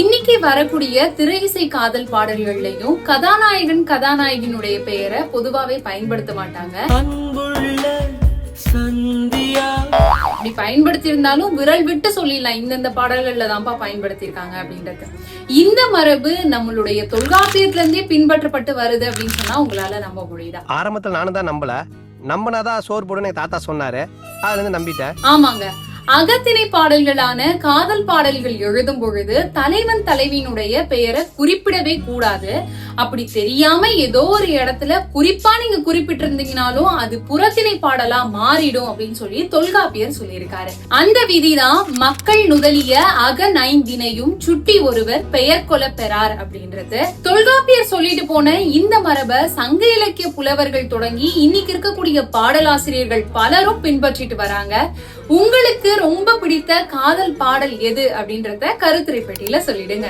இன்னைக்கு வரக்கூடிய திரை இசை காதல் பாடல்கள்லயும் கதாநாயகன் கதாநாயகினுடைய பெயரை பொதுவாவே பயன்படுத்த மாட்டாங்க. அன்புள்ள சந்தியா. அப்படி பயன்படுத்தி இருந்தாலும் விரல் விட்டு சொல்லிடலாம். இந்தந்த பாடல்கள்ல தான்ப்பா பயன்படுத்தியிருக்காங்க அப்படின்றது. இந்த மரபு நம்மளுடைய தொல்காப்பியத்துல இருந்தே பின்பற்றப்பட்டு வருது அப்படின்னு சொன்னா உங்களால நம்ப முடியுதா? ஆரம்பத்துல நானும் தான் நம்பல. நம்பினாதான் சோறு போடுன்னு எங்க தாத்தா சொன்னாரு. அதுல இருந்து நம்பிட்டேன். ஆமாங்க. அகத்திணை பாடல்களான காதல் பாடல்கள் எழுதும் பொழுது தலைவன் தலைவியினுடைய பெயரை குறிப்பிடவே கூடாது. அப்படி தெரியாம ஏதோ ஒரு இடத்துல குறிப்பா நீங்க குறிப்பிட்டிருந்தீங்கனாலும் அது புறத்திணை பாடலா மாறிடும் அப்படின்னு சொல்லி தொல்காப்பியர் சொல்லியிருக்காரு. அந்த விதிதான் மக்கள் நுதலிய அக நைந்தினையும் சுட்டி ஒருவர் பெயர் கொல பெறார் அப்படின்றது. தொல்காப்பியர் சொல்லிட்டு போன இந்த மரபை சங்க இலக்கிய புலவர்கள் தொடங்கி இன்னைக்கு இருக்கக்கூடிய பாடலாசிரியர்கள் பலரும் பின்பற்றிட்டு வராங்க. உங்களுக்கு ரொம்ப பிடித்த காதல் பாடல் எது அப்படின்றத கருத்துரை பெட்டியில சொல்லிடுங்க.